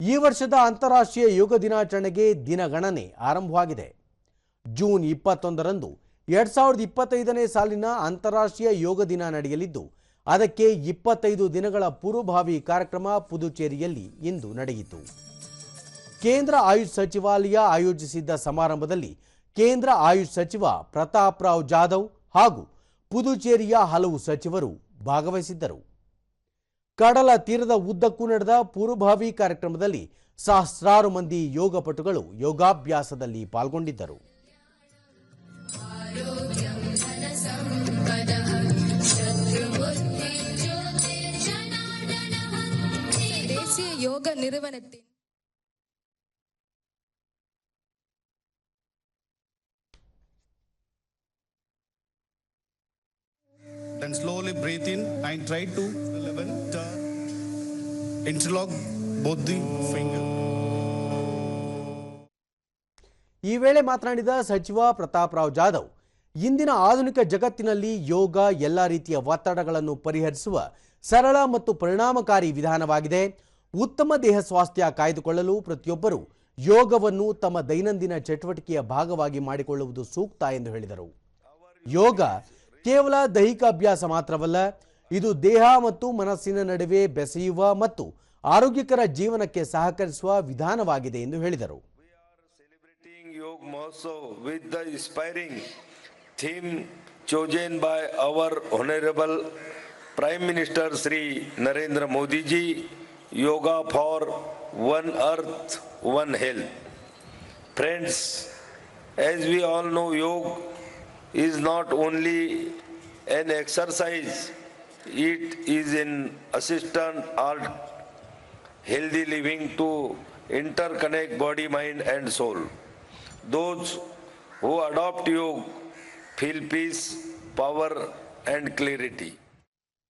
ಈ ವರ್ಷದ ಅಂತಾರಾಷ್ಟ್ರೀಯ ಯೋಗ ದಿನಾಚರಣೆಗೆ ದಿನಗಣನೆ ಆರಂಭವಾಗಿದೆ. ಜೂನ್ ಇಪ್ಪತ್ತೊಂದರಂದು ಎರಡ್ ಸಾವಿರದ ಇಪ್ಪತ್ತೈದನೇ ಸಾಲಿನ ಅಂತಾರಾಷ್ಟ್ರೀಯ ಯೋಗ ದಿನ ನಡೆಯಲಿದ್ದು, ಅದಕ್ಕೆ ಇಪ್ಪತ್ತೈದು ದಿನಗಳ ಪೂರ್ವಭಾವಿ ಕಾರ್ಯಕ್ರಮ ಪುದುಚೇರಿಯಲ್ಲಿ ಇಂದು ನಡೆಯಿತು. ಕೇಂದ್ರ ಆಯುಷ್ ಸಚಿವಾಲಯ ಆಯೋಜಿಸಿದ್ದ ಸಮಾರಂಭದಲ್ಲಿ ಕೇಂದ್ರ ಆಯುಷ್ ಸಚಿವ ಪ್ರತಾಪ್ ರಾವ್ ಜಾಧವ್ ಹಾಗೂ ಪುದುಚೇರಿಯ ಹಲವು ಸಚಿವರು ಭಾಗವಹಿಸಿದ್ದರು. ಕಡಲ ತೀರದ ಉದ್ದಕ್ಕೂ ನಡೆದ ಪೂರ್ವಭಾವಿ ಕಾರ್ಯಕ್ರಮದಲ್ಲಿ ಸಹಸ್ರಾರು ಮಂದಿ ಯೋಗಪಟುಗಳು ಯೋಗಾಭ್ಯಾಸದಲ್ಲಿ ಪಾಲ್ಗೊಂಡಿದ್ದರು. ಯೋಗ Then slowly breathe in and try to Interlock, both the finger. ಈ ವೇಳೆ ಮಾತನಾಡಿದ ಸಚಿವ ಪ್ರತಾಪ್ ರಾವ್ ಜಾಧವ್, ಇಂದಿನ ಆಧುನಿಕ ಜಗತ್ತಿನಲ್ಲಿ ಯೋಗ ಎಲ್ಲ ರೀತಿಯ ಒತ್ತಡಗಳನ್ನು ಪರಿಹರಿಸುವ ಸರಳ ಮತ್ತು ಪರಿಣಾಮಕಾರಿ ವಿಧಾನವಾಗಿದೆ ಉತ್ತಮ ದೇಹ ಸ್ವಾಸ್ಥ್ಯ ಕಾಯ್ದುಕೊಳ್ಳಲು ಪ್ರತಿಯೊಬ್ಬರೂ ಯೋಗವನ್ನು ತಮ್ಮ ದೈನಂದಿನ ಚಟುವಟಿಕೆಯ ಭಾಗವಾಗಿ ಮಾಡಿಕೊಳ್ಳುವುದು ಸೂಕ್ತ ಎಂದು ಹೇಳಿದರು ಯೋಗ ಕೇವಲ ದೈಹಿಕ ಅಭ್ಯಾಸ ಮಾತ್ರವಲ್ಲ ಇದು ದೇಹ ಮತ್ತು ಮನಸ್ಸಿನ ನಡುವೆ ಬೆಸೆಯುವ ಮತ್ತು ಆರೋಗ್ಯಕರ ಜೀವನಕ್ಕೆ ಸಹಕರಿಸುವ ವಿಧಾನವಾಗಿದೆ ಎಂದು ಹೇಳಿದರು. Yoga Mahotsav with the inspiring theme chosen by our honourable prime minister Shri Narendra Modiji yoga for one earth one health friends as we all know yoga is not only an exercise it is an assistant art healthy living to interconnect body, mind, and soul. Those who adopt yoga feel peace, power, and clarity.